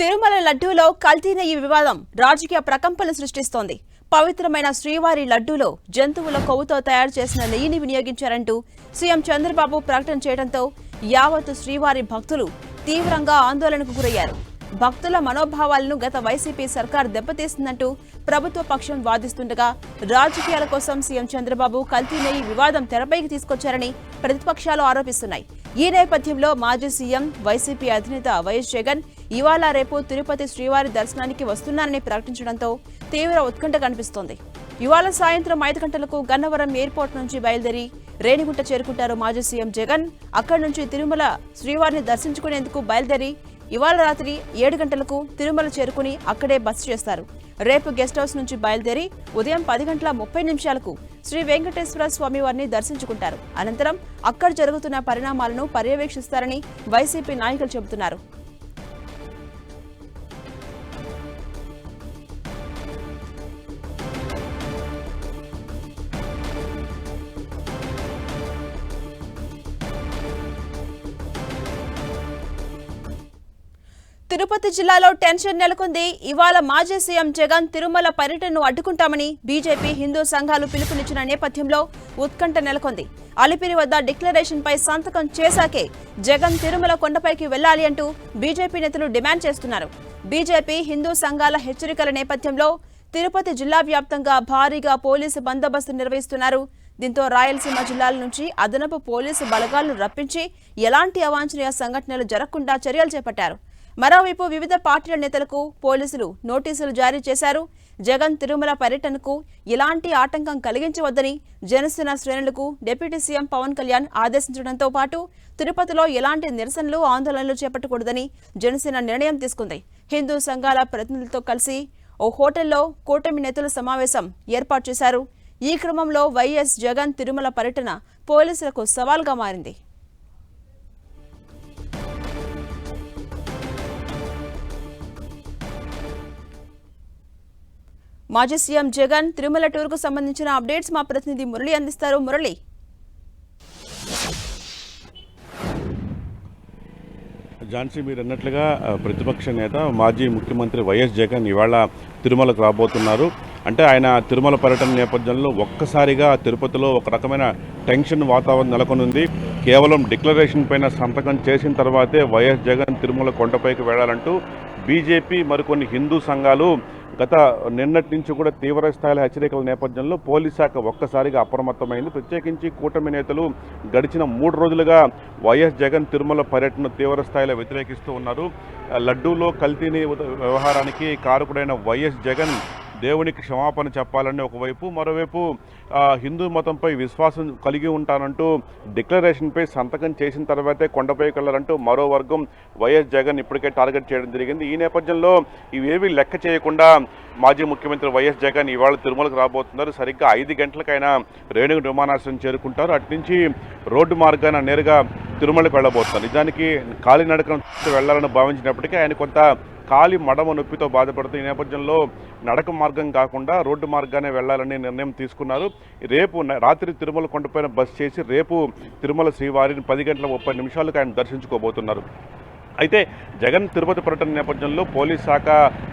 తిరుమల లడ్డూలో కల్తీన ఈ వివాదం. రాజకీయ ప్రకంపనలు సృష్టిస్తోంది. పవిత్రమైన శ్రీవారి లడ్డూలో జంతువుల కొవ్వుతో తయారు చేసిన నెయ్యిని వినియోగించారంటూ సీఎం చంద్రబాబు ప్రకటన చేయడంతో యావత్తు శ్రీవారి భక్తులు తీవ్రంగా ఆందోళనకు గురయ్యారు. భక్తుల మనోభావాలను గత వైసీపీ సర్కార్ దెబ్బతీస్తుందంటూ ప్రభుత్వ పక్షం వాదిస్తుండగా రాజకీయాల కోసం సీఎం చంద్రబాబు కల్తీ నెయ్యి వివాదం తెరపైకి తీసుకొచ్చారని ప్రతిపక్షాలు ఆరోపిస్తున్నాయి. ఈ నేపథ్యంలో మాజీ సీఎం వైసీపీ అధినేత వైఎస్ జగన్ ఇవాళ రేపు తిరుపతి శ్రీవారి దర్శనానికి వస్తున్నారని ప్రకటించడంతో తీవ్ర ఉత్కంఠ కనిపిస్తోంది. ఇవాళ సాయంత్రం ఐదు గంటలకు గన్నవరం ఎయిర్పోర్ట్ నుంచి బయలుదేరి రేణిగుంట చేరుకుంటారు మాజీ సీఎం జగన్. అక్కడి నుంచి తిరుమల శ్రీవారిని దర్శించుకునేందుకు బయలుదేరి ఇవాళ రాత్రి ఏడు గంటలకు తిరుమల చేరుకుని అక్కడే బస చేస్తారు. రేపు గెస్ట్ హౌస్ నుంచి బయలుదేరి ఉదయం పది గంటల ముప్పై నిమిషాలకు శ్రీ వెంకటేశ్వర స్వామి వారిని దర్శించుకుంటారు. అనంతరం అక్కడ జరుగుతున్న పరిణామాలను పర్యవేక్షిస్తారని వైసీపీ నాయకులు చెబుతున్నారు. తిరుపతి జిల్లాలో టెన్షన్ నెలకొంది. ఇవాళ మాజీ సీఎం జగన్ తిరుమల పర్యటనను అడ్డుకుంటామని బీజేపీ హిందూ సంఘాలు పిలుపునిచ్చిన నేపథ్యంలో ఉత్కంఠ నెలకొంది. అలిపిరి వద్ద డిక్లరేషన్ పై సంతకం చేశాకే జగన్ తిరుమల కొండపైకి వెళ్ళాలి అంటూ బీజేపీ నేతలు డిమాండ్ చేస్తున్నారు. బీజేపీ హిందూ సంఘాల హెచ్చరికల నేపథ్యంలో తిరుపతి జిల్లా వ్యాప్తంగా భారీగా పోలీసు బందోబస్తు నిర్వహిస్తున్నారు. దీంతో రాయలసీమ జిల్లాల నుంచి అదనపు పోలీసు బలగాలను రప్పించి ఎలాంటి అవాంఛనీయ సంఘటనలు జరగకుండా చర్యలు చేపట్టారు. మరోవైపు వివిధ పార్టీల నేతలకు పోలీసులు నోటీసులు జారీ చేశారు. జగన్ తిరుమల పర్యటనకు ఎలాంటి ఆటంకం కలిగించవద్దని జనసేన శ్రేణులకు డిప్యూటీ సీఎం పవన్ కళ్యాణ్ ఆదేశించడంతో పాటు తిరుపతిలో ఎలాంటి నిరసనలు ఆందోళనలు చేపట్టకూడదని జనసేన నిర్ణయం తీసుకుంది. హిందూ సంఘాల ప్రతినిధులతో కలిసి ఓ హోటల్లో కూటమి నేతల సమావేశం ఏర్పాటు చేశారు. ఈ క్రమంలో వైఎస్ జగన్ తిరుమల పర్యటన పోలీసులకు సవాల్గా మారింది. మాజీ సీఎం జగన్ తిరుమల టూర్కు సంబంధించిన అప్డేట్స్ మా ప్రతినిధి మురళి అందిస్తారు. మురళి. ఝాన్సీ మీరు అన్నట్లుగా ప్రతిపక్ష నేత మాజీ ముఖ్యమంత్రి వైఎస్ జగన్ ఇవాళ తిరుమలకు రాబోతున్నారు. అంటే ఆయన తిరుమల పర్యటన నేపథ్యంలో ఒక్కసారిగా తిరుపతిలో ఒక రకమైన టెన్షన్ వాతావరణం నెలకొనుంది. కేవలం డిక్లరేషన్ పైన సంతకం చేసిన తర్వాతే వైఎస్ జగన్ తిరుమల కొండపైకి వెళ్ళాలంటూ బీజేపీ మరికొన్ని హిందూ సంఘాలు గత నిన్నటి నుంచి కూడా తీవ్ర స్థాయిలో హెచ్చరికల నేపథ్యంలో పోలీస్ శాఖ ఒక్కసారిగా అప్రమత్తమైంది. ప్రత్యేకించి కూటమి నేతలు గడిచిన మూడు రోజులుగా వైఎస్ జగన్ తిరుమల పర్యటన తీవ్ర స్థాయిలో వ్యతిరేకిస్తూ ఉన్నారు. లడ్డూలో కల్తీని వ్యవహారానికి కారకుడైన వైఎస్ జగన్ దేవునికి క్షమాపణ చెప్పాలని ఒకవైపు మరోవైపు హిందూ మతంపై విశ్వాసం కలిగి ఉంటానంటూ డిక్లరేషన్పై సంతకం చేసిన తర్వాతే కొండపై వెళ్ళాలంటూ మరో వర్గం వైఎస్ జగన్ ఇప్పటికే టార్గెట్ చేయడం జరిగింది. ఈ నేపథ్యంలో ఇవేవి లెక్క చేయకుండా మాజీ ముఖ్యమంత్రి వైఎస్ జగన్ ఇవాళ తిరుమలకు రాబోతున్నారు. సరిగ్గా ఐదు గంటలకైనా రేణుగు విమానాశ్రయం చేరుకుంటారు. అట్నుంచి రోడ్డు మార్గాన నేరుగా తిరుమలకు వెళ్ళబోతున్నారు. నిజానికి కాలినడకం వెళ్ళాలని భావించినప్పటికీ ఆయన కొంత కాలి మడమ నొప్పితో బాధపడుతూ ఈ నేపథ్యంలో నడక మార్గం కాకుండా రోడ్డు మార్గానే వెళ్ళాలని నిర్ణయం తీసుకున్నారు. రేపు రాత్రి తిరుమల కొండపైన బస్ చేసి రేపు తిరుమల శ్రీవారిని పది గంటల ముప్పై నిమిషాలకు ఆయన దర్శించుకోబోతున్నారు. అయితే జగన్ తిరుపతి పర్యటన నేపథ్యంలో పోలీస్ శాఖ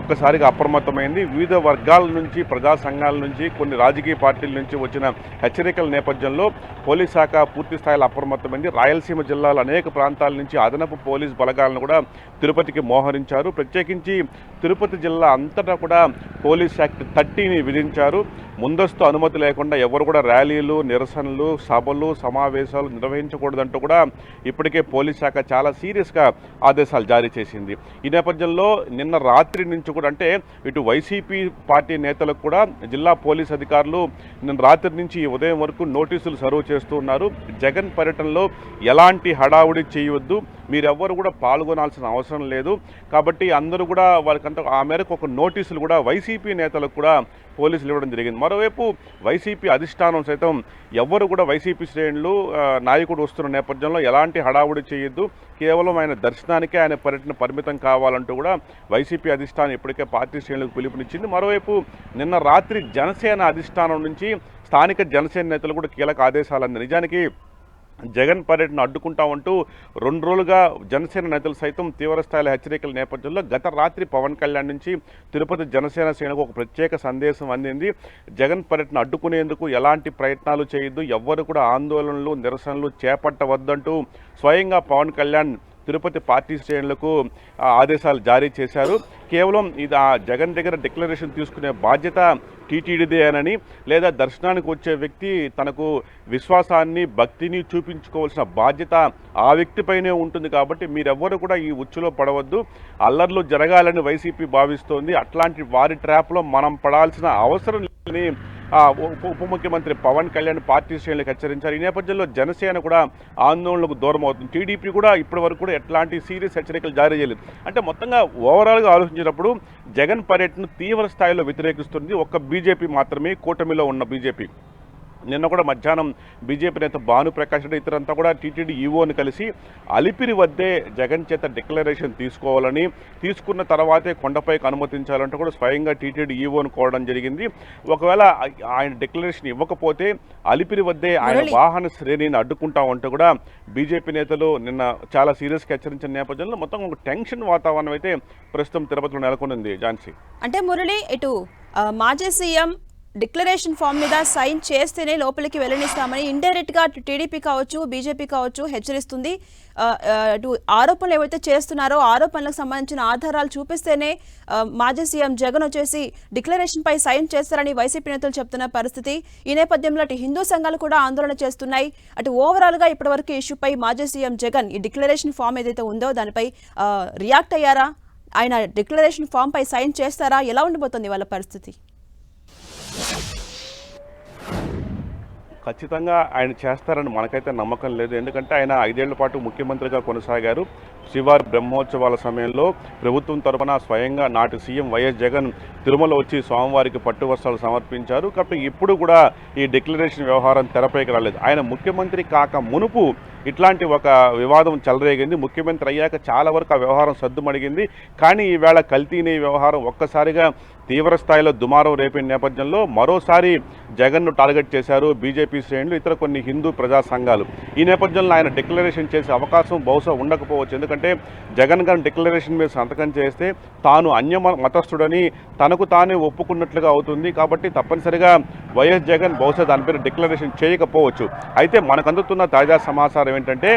ఒక్కసారిగా అప్రమత్తమైంది. వివిధ వర్గాల నుంచి ప్రజా సంఘాల నుంచి కొన్ని రాజకీయ పార్టీల నుంచి వచ్చిన హెచ్చరికల నేపథ్యంలో పోలీస్ శాఖ పూర్తి స్థాయిలో అప్రమత్తమైంది. రాయలసీమ జిల్లాలో అనేక ప్రాంతాల నుంచి అదనపు పోలీస్ బలగాలను కూడా తిరుపతికి మోహరించారు. ప్రత్యేకించి తిరుపతి జిల్లా అంతటా కూడా పోలీస్ యాక్ట్ థర్టీని విధించారు. ముందస్తు అనుమతి లేకుండా ఎవరు కూడా ర్యాలీలు నిరసనలు సభలు సమావేశాలు నిర్వహించకూడదంటూ కూడా ఇప్పటికే పోలీస్ శాఖ చాలా సీరియస్గా ఆదేశాలు జారీ చేసింది. ఈ నేపథ్యంలో నిన్న రాత్రి నుంచి కూడా అంటే ఇటు వైసీపీ పార్టీ నేతలకు కూడా జిల్లా పోలీస్ అధికారులు నిన్న రాత్రి నుంచి ఉదయం వరకు నోటీసులు సర్వ్ చేస్తూ ఉన్నారు. జగన్ పర్యటనలో ఎలాంటి హడావుడి చేయవద్దు. మీరెవ్వరు కూడా పాల్గొనాల్సిన అవసరం లేదు. కాబట్టి అందరూ కూడా వారికంత ఆ మేరకు ఒక నోటీసులు కూడా వైసీపీ నేతలకు కూడా పోలీసులు ఇవ్వడం జరిగింది. మరోవైపు వైసీపీ అధిష్టానం సైతం ఎవ్వరు కూడా వైసీపీ శ్రేణులు నాయకుడు వస్తున్న నేపథ్యంలో ఎలాంటి హడావుడి చేయొద్దు. కేవలం ఆయన దర్శనానికే ఆయన పర్యటన పరిమితం కావాలంటూ కూడా వైసీపీ అధిష్టానం ఇప్పటికే పార్టీ శ్రేణులకు పిలుపునిచ్చింది. మరోవైపు నిన్న రాత్రి జనసేన అధిష్టానం నుంచి స్థానిక జనసేన నేతలు కూడా కీలక ఆదేశాలు అంది నిజానికి జగన్ పర్యటన అడ్డుకుంటా ఉంటూ రెండు రోజులుగా జనసేన నేతలు సైతం తీవ్రస్థాయిలో హెచ్చరికల నేపథ్యంలో గత రాత్రి పవన్ కళ్యాణ్ నుంచి తిరుపతి జనసేన శ్రేణుకు ఒక ప్రత్యేక సందేశం అందింది. జగన్ పర్యటన అడ్డుకునేందుకు ఎలాంటి ప్రయత్నాలు చేయొద్దు ఎవ్వరు కూడా ఆందోళనలు నిరసనలు చేపట్టవద్దంటూ స్వయంగా పవన్ కళ్యాణ్ తిరుపతి పార్టీ శ్రేణులకు ఆదేశాలు జారీ చేశారు. కేవలం ఇది ఆ జగన్ దగ్గర డిక్లరేషన్ తీసుకునే బాధ్యత టీటీడీదేనని లేదా దర్శనానికి వచ్చే వ్యక్తి తనకు విశ్వాసాన్ని భక్తిని చూపించుకోవాల్సిన బాధ్యత ఆ వ్యక్తిపైనే ఉంటుంది కాబట్టి మీరెవ్వరు కూడా ఈ ఉచ్చులో పడవద్దు. అల్లర్లు జరగాలని వైసీపీ భావిస్తోంది. అట్లాంటి వారి ట్రాప్లో మనం పడాల్సిన అవసరం లేదని ఉప ఉప ముఖ్యమంత్రి పవన్ కళ్యాణ్ పార్టీ శ్రేణులకు హెచ్చరించారు. ఈ నేపథ్యంలో జనసేన కూడా ఆందోళనకు దూరం అవుతుంది టీడీపీ కూడా ఇప్పటి వరకు కూడా ఎట్లాంటి సీరియస్ హెచ్చరికలు జారీ చేయలేదు. అంటే మొత్తంగా ఓవరాల్గా ఆలోచించినప్పుడు జగన్ పర్యటన తీవ్ర స్థాయిలో వ్యతిరేకిస్తుంది. ఒక్క బీజేపీ మాత్రమే కూటమిలో ఉన్న బీజేపీ. నిన్న కూడా మధ్యాహ్నం బీజేపీ నేత భానుప్రకాష్ రెడ్డి ఇతరంతా కూడా టీటీడీ ఈవోని కలిసి అలిపిరి వద్దే జగన్ చేత డిక్లరేషన్ తీసుకోవాలని తీసుకున్న తర్వాతే కొండపైకి అనుమతించాలంటూ కూడా స్వయంగా టీటీడీ ఈవోని కోరడం జరిగింది. ఒకవేళ ఆయన డిక్లరేషన్ ఇవ్వకపోతే అలిపిరి వద్దే ఆయన. వాహన శ్రేణిని అడ్డుకుంటామంటూ కూడా బీజేపీ నేతలు నిన్న చాలా సీరియస్గా హెచ్చరించిన నేపథ్యంలో మొత్తం ఒక టెన్షన్ వాతావరణం అయితే ప్రస్తుతం తిరుపతిలో నెలకొనింది. ఝాన్సీ. అంటే మురళి ఇటు మాజీ సీఎం డిక్లరేషన్ ఫామ్ మీద సైన్ చేస్తేనే లోపలికి వెళ్ళనిస్తామని ఇండైరెక్ట్గా అటు టీడీపీ కావచ్చు బీజేపీ కావచ్చు హెచ్చరిస్తుంది. అటు ఆరోపణలు ఏవైతే చేస్తున్నారో ఆరోపణలకు సంబంధించిన ఆధారాలు చూపిస్తేనే మాజీ సీఎం జగన్ వచ్చేసి డిక్లరేషన్ పై సైన్ చేస్తారని వైసీపీ నేతలు చెప్తున్న పరిస్థితి. ఈ నేపథ్యంలో అటు హిందూ సంఘాలు కూడా ఆందోళన చేస్తున్నాయి. అటు ఓవరాల్గా ఇప్పటివరకు ఇష్యూపై మాజీ సీఎం జగన్ ఈ డిక్లరేషన్ ఫామ్ ఏదైతే ఉందో దానిపై రియాక్ట్ అయ్యారా? ఆయన డిక్లరేషన్ ఫామ్ పై సైన్ చేస్తారా? ఎలా ఉండబోతుంది వాళ్ళ పరిస్థితి? ఖచ్చితంగా ఆయన చేస్తారని మనకైతే నమ్మకం లేదు. ఎందుకంటే ఆయన ఐదేళ్ళ పాటు ముఖ్యమంత్రిగా కొనసాగారు. శివారి బ్రహ్మోత్సవాల సమయంలో ప్రభుత్వం తరఫున స్వయంగా నాటి సీఎం వైఎస్ జగన్ తిరుమల వచ్చి స్వామివారికి పట్టు వస్త్రాలు సమర్పించారు. కాబట్టి ఇప్పుడు కూడా ఈ డిక్లరేషన్ వ్యవహారం తెరపైకి రాలేదు. ఆయన ముఖ్యమంత్రి కాక మునుపు ఇట్లాంటి ఒక వివాదం చెలరేగింది. ముఖ్యమంత్రి అయ్యాక చాలా వరకు ఆ వ్యవహారం సద్దుమణిగింది కానీ ఈవేళ కల్తీని వ్యవహారం. ఒక్కసారిగా తీవ్రస్థాయిలో దుమారం రేపిన నేపథ్యంలో మరోసారి జగన్ను టార్గెట్ చేశారు బీజేపీ శ్రేణులు ఇతర కొన్ని హిందూ ప్రజా సంఘాలు. ఈ నేపథ్యంలో ఆయన డిక్లరేషన్ చేసే అవకాశం బహుశా ఉండకపోవచ్చు. ఎందుకంటే జగన్ గారు డిక్లరేషన్ మీద సంతకం చేస్తే తాను అన్య మతస్థుడని తనకు తానే ఒప్పుకున్నట్లుగా అవుతుంది. కాబట్టి తప్పనిసరిగా వైఎస్ జగన్ బహుశా దానిపైన డిక్లరేషన్ చేయకపోవచ్చు. అయితే మనకు అందుతున్న తాజా సమాచారం ఏంటంటే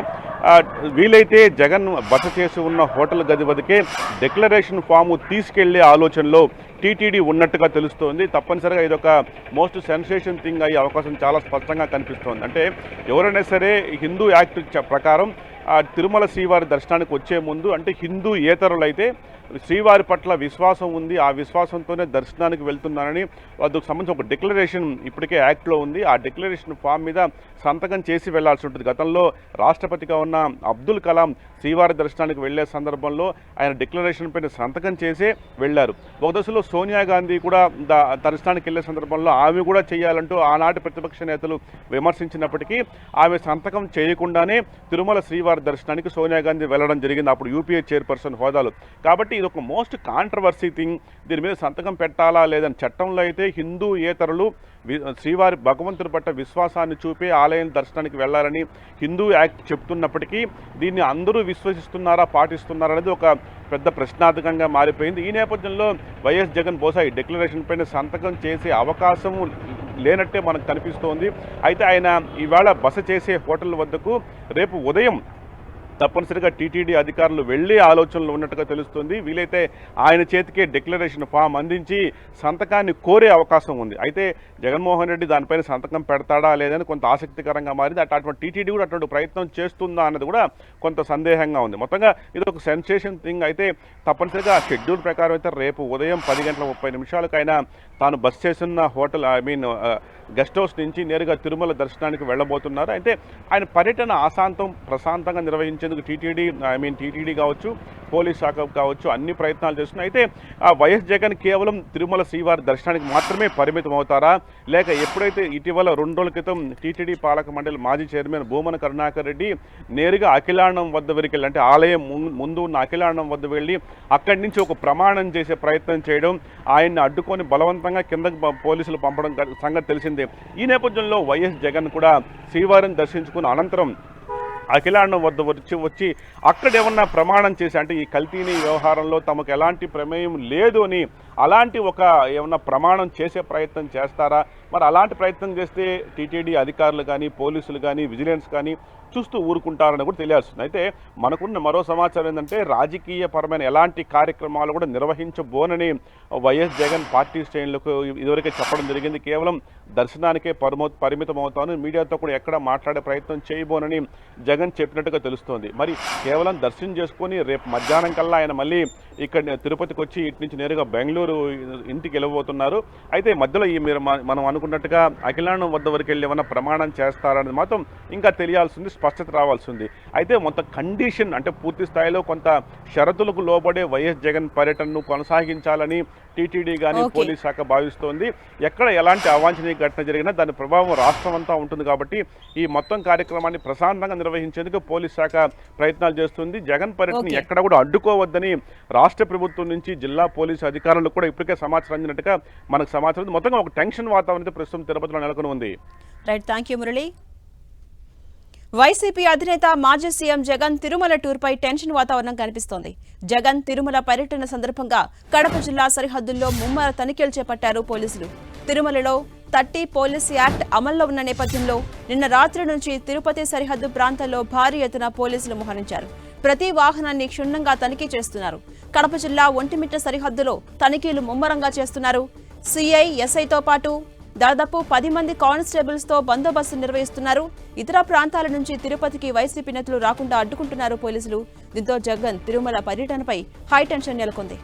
వీలైతే జగన్ బస చేసి ఉన్న హోటల్ గది వదికే డిక్లరేషన్ ఫాము తీసుకెళ్ళే ఆలోచనలో టీటీడీ ఉన్నట్టుగా తెలుస్తోంది. తప్పనిసరిగా ఇది ఒక మోస్ట్ సెన్సేషన్ థింగ్ అయ్యే అవకాశం చాలా స్పష్టంగా కనిపిస్తోంది. అంటే ఎవరైనా సరే హిందూ యాక్ట్ ప్రకారం తిరుమల శ్రీవారి దర్శనానికి వచ్చే ముందు అంటే హిందూ ఏతరులైతే శ్రీవారి పట్ల విశ్వాసం ఉంది. ఆ విశ్వాసంతోనే దర్శనానికి వెళ్తున్నానని అందుకు సంబంధించి ఒక డిక్లరేషన్ ఇప్పటికే యాక్ట్లో ఉంది. ఆ డిక్లరేషన్ ఫామ్ మీద సంతకం చేసి వెళ్ళాల్సి ఉంటుంది. గతంలో రాష్ట్రపతిగా ఉన్న అబ్దుల్ కలాం శ్రీవారి దర్శనానికి వెళ్ళే సందర్భంలో ఆయన డిక్లరేషన్ పైన సంతకం చేసే వెళ్ళారు. ఒక దశలో సోనియా గాంధీ కూడా దర్శనానికి వెళ్ళే సందర్భంలో ఆమె కూడా చేయాలంటూ ఆనాటి ప్రతిపక్ష నేతలు విమర్శించినప్పటికీ ఆమె సంతకం చేయకుండానే తిరుమల శ్రీవారి దర్శనానికి సోనియా గాంధీ వెళ్ళడం జరిగింది. అప్పుడు యూపీఏ చైర్పర్సన్ హోదాలో. కాబట్టి ఇది ఒక మోస్ట్ కాంట్రవర్సీ థింగ్. దీని మీద సంతకం పెట్టాలా లేదని చట్టంలో అయితే హిందూ ఏతరులు శ్రీవారి భగవంతుడి పట్ల విశ్వాసాన్ని చూపే ఆలయం దర్శనానికి వెళ్ళాలని హిందూ యాక్ట్ చెప్తున్నప్పటికీ దీన్ని అందరూ విశ్వసిస్తున్నారా పాటిస్తున్నారా అనేది ఒక పెద్ద ప్రశ్నార్థకంగా మారిపోయింది. ఈ నేపథ్యంలో వైఎస్ జగన్ బహుశా ఈ డిక్లరేషన్ పైన సంతకం చేసే అవకాశం లేనట్టే మనకు కనిపిస్తోంది. అయితే ఆయన ఈవేళ బస చేసే హోటల్ వద్దకు రేపు ఉదయం తప్పనిసరిగా టీటీడీ అధికారులు వెళ్ళి ఆలోచనలు ఉన్నట్టుగా తెలుస్తుంది. వీలైతే ఆయన చేతికే డిక్లరేషన్ ఫామ్ అందించి సంతకాన్ని కోరే అవకాశం ఉంది. అయితే జగన్మోహన్ రెడ్డి దానిపైన సంతకం పెడతాడా లేదని కొంత ఆసక్తికరంగా మారింది. అటు అటువంటి టీటీడీ కూడా అటువంటి ప్రయత్నం చేస్తుందా అన్నది కూడా కొంత సందేహంగా ఉంది. మొత్తంగా ఇది ఒక సెన్సేషన్ థింగ్. అయితే తప్పనిసరిగా షెడ్యూల్ ప్రకారం అయితే రేపు ఉదయం పది గంటల ముప్పై నిమిషాలకైనా తాను బస్ చేస్తున్న hotel I mean guest house నుంచి నేరుగా తిరుమల దర్శనానికి వెళ్ళబోతున్నారు. అయితే ఆయన పర్యటన అశాంతం ప్రశాంతంగా నిర్వహించేందుకు టీటీడీ ఐ మీన్ టీటీడీ కావచ్చు పోలీస్ శాఖ కావచ్చు అన్ని ప్రయత్నాలు చేస్తున్నాయి. అయితే ఆ వైఎస్ జగన్ కేవలం తిరుమల శ్రీవారి దర్శనానికి మాత్రమే పరిమితం అవుతారా లేక ఎప్పుడైతే ఇటీవల రెండు రోజుల క్రితం టీటీడీ పాలక మండలి మాజీ చైర్మన్ భూమన కరుణాకర్ రెడ్డి నేరుగా అఖిలాండం వద్ద వరకు వెళ్ళి అంటే ఆలయం ముందు ఉన్న అఖిలాండం వద్ద వెళ్ళి అక్కడి నుంచి ఒక ప్రమాణం చేసే ప్రయత్నం చేయడం ఆయన్ని అడ్డుకొని బలవంతంగా కిందకు పోలీసులు పంపడం సంగతి తెలిసింది. జరిగింది ఈ నేపథ్యంలో వైఎస్ జగన్ కూడా శ్రీవారిని దర్శించుకున్న అనంతరం అఖిలాండం వద్ద వచ్చి వచ్చి అక్కడ ఏమన్నా ప్రమాణం చేసి అంటే ఈ కల్తీని వ్యవహారంలో తమకు ఎలాంటి ప్రమేయం లేదు అని అలాంటి ఒక ఏమన్నా ప్రమాణం చేసే ప్రయత్నం చేస్తారా? మరి అలాంటి ప్రయత్నం చేస్తే టీటీడీ అధికారులు కానీ పోలీసులు కానీ విజిలెన్స్ కానీ చూస్తూ ఊరుకుంటారని కూడా తెలియాల్సింది. అయితే మనకున్న మరో సమాచారం ఏంటంటే రాజకీయ పరమైన ఎలాంటి కార్యక్రమాలు కూడా నిర్వహించబోనని వైఎస్ జగన్ పార్టీ శ్రేణులకు ఇదివరకే చెప్పడం జరిగింది. కేవలం దర్శనానికే పరిమో పరిమితం అవుతాను మీడియాతో కూడా ఎక్కడ మాట్లాడే ప్రయత్నం చేయబోనని జగన్ చెప్పినట్టుగా తెలుస్తోంది. మరి కేవలం దర్శనం చేసుకొని రేపు మధ్యాహ్నం కల్లా ఆయన మళ్ళీ ఇక్కడ తిరుపతికి వచ్చి ఇటు నుంచి నేరుగా బెంగళూరు ఇంటికి వెళ్ళబోతున్నారు. అయితే మధ్యలో ఈ మీరు మనం అనుకున్నట్టుగా అఖిలాండం వద్ద వరకు వెళ్ళి ఏమన్నా ప్రమాణం చేస్తారనేది మాత్రం ఇంకా తెలియాల్సింది. స్పష్టత రావాల్సింది అయితే మొత్తం కండిషన్ అంటే పూర్తి స్థాయిలో కొంత షరతులకు లోబడే వైఎస్ జగన్ పర్యటనను కొనసాగించాలని టీటీడీ కానీ. పోలీస్ శాఖ భావిస్తోంది ఎక్కడ ఎలాంటి అవాంఛనీయ ఘటన జరిగినా దాని ప్రభావం రాష్ట్రం అంతా ఉంటుంది కాబట్టి ఈ మొత్తం కార్యక్రమాన్ని ప్రశాంతంగా నిర్వహించేందుకు పోలీస్ శాఖ ప్రయత్నాలు చేస్తుంది జగన్ పర్యటన. ఎక్కడ కూడా అడ్డుకోవద్దని రాష్ట్ర ప్రభుత్వం నుంచి జిల్లా పోలీసు అధికారులకు కూడా ఇప్పటికే సమాచారం అందినట్టుగా మనకు సమాచారం ఉంది. మొత్తంగా ఒక టెన్షన్ వాతావరణం ప్రస్తుతం తిరుపతిలో నెలకొని ఉంది right thank you Murali YCP అధినేత మాజీ సీఎం జగన్ తిరుమల టూర్పై టెన్షన్ వాతావరణం కనిపిస్తోంది. జగన్ తిరుమల పర్యటన సందర్భంగా కడప జిల్లా సరిహద్దుల్లో ముమ్మర తనిఖీలు చేపట్టారు పోలీసులు. తిరుమలలో థర్టీ పోలీస్ యాక్ట్ అమల్లో ఉన్న నేపథ్యంలో నిన్న రాత్రి నుంచి తిరుపతి సరిహద్దు ప్రాంతాల్లో భారీ ఎత్తున పోలీసులు మోహరించారు. ప్రతి వాహనాన్ని క్షుణ్ణంగా తనిఖీ చేస్తున్నారు. కడప జిల్లా ఒంటిమిట్ట సరిహద్దులో తనిఖీలు ముమ్మరంగా చేస్తున్నారు. సిఐ ఎస్ఐతో పాటు దాదాపు పది మంది కానిస్టేబుల్స్తో బందోబస్తు నిర్వహిస్తున్నారు. ఇతర ప్రాంతాల నుంచి తిరుపతికి వైసీపీ నేతలు రాకుండా అడ్డుకుంటున్నారు పోలీసులు. దీంతో జగన్ తిరుమల పర్యటనపై హైటెన్షన్ నెలకొంది.